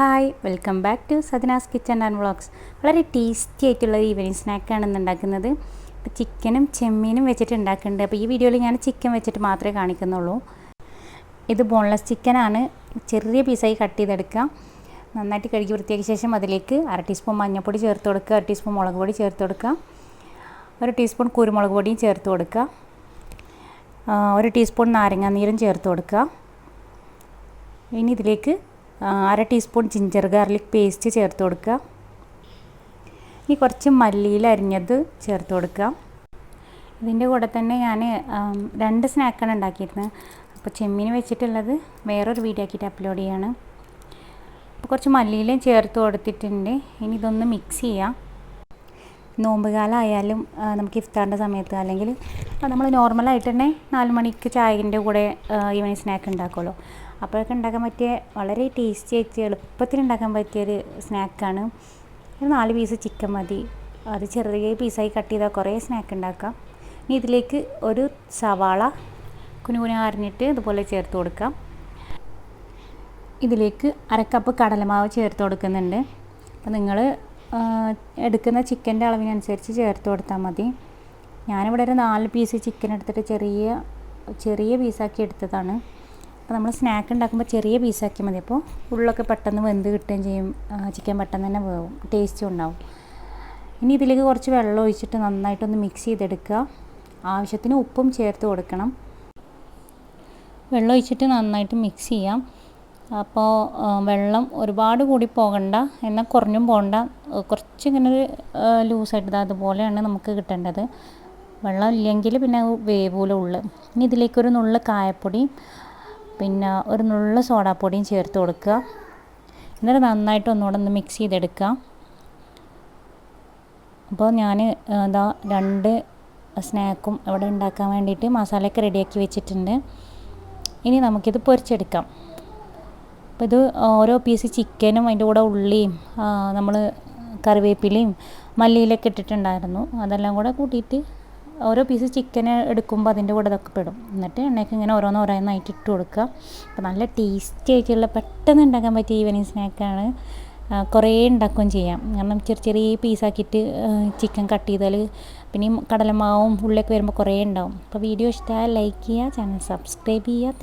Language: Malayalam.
Hi welcome back to Sadana's kitchen and vlogs. വളരെ ടേസ്റ്റി ആയിട്ടുള്ള ഈവനിങ് സ്നാക്കാണ് ഇന്ന് ഉണ്ടാക്കുന്നത്. അപ്പോൾ ചിക്കനും ചെമ്മീനും വെച്ചിട്ട് ഉണ്ടാക്കുന്നുണ്ട്. അപ്പോൾ ഈ വീഡിയോയിൽ ഞാൻ ചിക്കൻ വെച്ചിട്ട് മാത്രമേ കാണിക്കുന്നുള്ളൂ. ഇത് ബോൺലെസ് ചിക്കനാണ് ചെറിയ പീസായി കട്ട് ചെയ്തെടുക്കുക നന്നായിട്ട് കഴുകി വൃത്തിയാക്കിയ ശേഷം അതിലേക്ക് അര ടീസ്പൂൺ മഞ്ഞൾപ്പൊടി ചേർത്ത് കൊടുക്കുക. അര ടീസ്പൂൺ മുളക് പൊടി ചേർത്ത് കൊടുക്കുക. ഒരു ടീസ്പൂൺ കുരുമുളക് പൊടിയും ചേർത്ത് കൊടുക്കുക. ഒരു ടീസ്പൂൺ നാരങ്ങാനീരും ചേർത്ത് കൊടുക്കുക. ഇനി ഇതിലേക്ക് അര ടീസ്പൂൺ ജിഞ്ചർ ഗാർലിക് പേസ്റ്റ് ചേർത്ത് കൊടുക്കുക. ഇനി കുറച്ച് മല്ലിയിൽ അരിഞ്ഞത് ചേർത്ത് കൊടുക്കുക. ഇതിന്റെ കൂടെ തന്നെ ഞാൻ രണ്ട് സ്നാക്കാണ് ഉണ്ടാക്കിയിരുന്നത്. അപ്പോൾ ചെമ്മീൻ വെച്ചിട്ടുള്ളത് വേറൊരു വീഡിയോ ആക്കിയിട്ട് അപ്ലോഡ് ചെയ്യാണ്. അപ്പോൾ കുറച്ച് മല്ലിയിലും ചേർത്ത് കൊടുത്തിട്ടുണ്ട്. ഇനി ഇതൊന്ന് മിക്സ് ചെയ്യാം. നോമ്പ് കാലമായാലും നമുക്ക് ഇഫ്താറിന്റെ സമയത്ത് അല്ലെങ്കിൽ നമ്മൾ നോർമലായിട്ട് തന്നെ നാല് മണിക്ക് ചായന്റെ കൂടെ ഈവനിങ് സ്നാക്ക് ഉണ്ടാക്കുമല്ലോ. അപ്പോഴൊക്കെ ഉണ്ടാക്കാൻ പറ്റിയ വളരെ ടേസ്റ്റി ആയിട്ട് എളുപ്പത്തിൽ ഉണ്ടാക്കാൻ പറ്റിയൊരു സ്നാക്കാണ് ഒരു നാല് പീസ് ചിക്കൻ മതി. അത് ചെറിയ പീസായി കട്ട് ചെയ്താൽ കുറേ സ്നാക്ക് ഉണ്ടാക്കാം. ഇനി ഇതിലേക്ക് ഒരു സവാള കുനുകുന അരിഞ്ഞിട്ട് ഇതുപോലെ ചേർത്ത് കൊടുക്കാം. ഇതിലേക്ക് അരക്കപ്പ് കടലമാവ് ചേർത്ത് കൊടുക്കുന്നുണ്ട്. അപ്പോൾ നിങ്ങൾ എടുക്കുന്ന ചിക്കന്റെ അളവിനനുസരിച്ച് ചേർത്ത് കൊടുത്താൽ മതി. ഞാനിവിടെ ഒരു നാല് പീസ് ചിക്കൻ എടുത്തിട്ട് ചെറിയ ചെറിയ പീസാക്കി എടുത്തതാണ്. അപ്പോൾ നമ്മൾ സ്നാക്ക് ഉണ്ടാക്കുമ്പോൾ ചെറിയ പീസാക്കി മതി. അപ്പോൾ ഉള്ളൊക്കെ പെട്ടെന്ന് വെന്ത് കിട്ടുകയും ചെയ്യും. ചിക്കൻ പെട്ടെന്ന് തന്നെ വേവും. ടേസ്റ്റും ഉണ്ടാവും. ഇനി ഇതിലേക്ക് കുറച്ച് വെള്ളം ഒഴിച്ചിട്ട് നന്നായിട്ടൊന്ന് മിക്സ് ചെയ്തെടുക്കുക. ആവശ്യത്തിന് ഉപ്പും ചേർത്ത് കൊടുക്കണം. വെള്ളം ഒഴിച്ചിട്ട് നന്നായിട്ട് മിക്സ് ചെയ്യാം. അപ്പോൾ വെള്ളം ഒരുപാട് കൂടി പോകണ്ട. എന്നാൽ കുറഞ്ഞും പോകണ്ട. കുറച്ച് ഇങ്ങനെ ഒരു ലൂസായിട്ട് അതുപോലെയാണ് നമുക്ക് കിട്ടേണ്ടത്. വെള്ളം ഇല്ലെങ്കിൽ പിന്നെ വേവൂല ഉള്ളു. ഇനി ഇതിലേക്കൊരു നുള്ള കായപ്പൊടി പിന്നെ ഒരു നുള്ള സോഡാപ്പൊടിയും ചേർത്ത് കൊടുക്കുക. എന്നിട്ട് നന്നായിട്ട് ഒന്നുകൂടെ ഒന്ന് മിക്സ് ചെയ്തെടുക്കുക. അപ്പോൾ ഞാൻ എന്താ രണ്ട് സ്നാക്കും ഇവിടെ ഉണ്ടാക്കാൻ വേണ്ടിയിട്ട് മസാലയൊക്കെ റെഡിയാക്കി വെച്ചിട്ടുണ്ട്. ഇനി നമുക്കിത് പൊരിച്ചെടുക്കാം. അപ്പോൾ ഇത് ഓരോ പീസ് ചിക്കനും അതിന്റെ കൂടെ ഉള്ളിയും നമ്മൾ കറിവേപ്പിലയും മല്ലിയിലൊക്കെ ഇട്ടിട്ടുണ്ടായിരുന്നു. അതെല്ലാം കൂടെ കൂട്ടിയിട്ട് ഓരോ പീസ് ചിക്കൻ എടുക്കുമ്പോൾ അതിന്റെ കൂടെ ഇതൊക്കെ പെടും എന്നിട്ട് എണ്ണയ്ക്ക് ഇങ്ങനെ ഓരോന്ന് ഓരോന്നായിട്ട് ഇട്ട് കൊടുക്കുക. അപ്പോൾ നല്ല ടേസ്റ്റി ആയിട്ടുള്ള പെട്ടെന്ന് ഉണ്ടാക്കാൻ പറ്റിയ ഈവനിങ് സ്നാക്കാണ് കുറേ ഉണ്ടാക്കുകയും ചെയ്യാം. കാരണം ചെറിയ ചെറിയ പീസാക്കിയിട്ട് ചിക്കൻ കട്ട് ചെയ്താൽ പിന്നെ കടലമാവും ഉള്ളിലേക്ക് വരുമ്പോൾ കുറേ ഉണ്ടാവും. അപ്പോൾ വീഡിയോ ഇഷ്ടമായാൽ ലൈക്ക് ചെയ്യുക ചാനൽ സബ്സ്ക്രൈബ് ചെയ്യുക.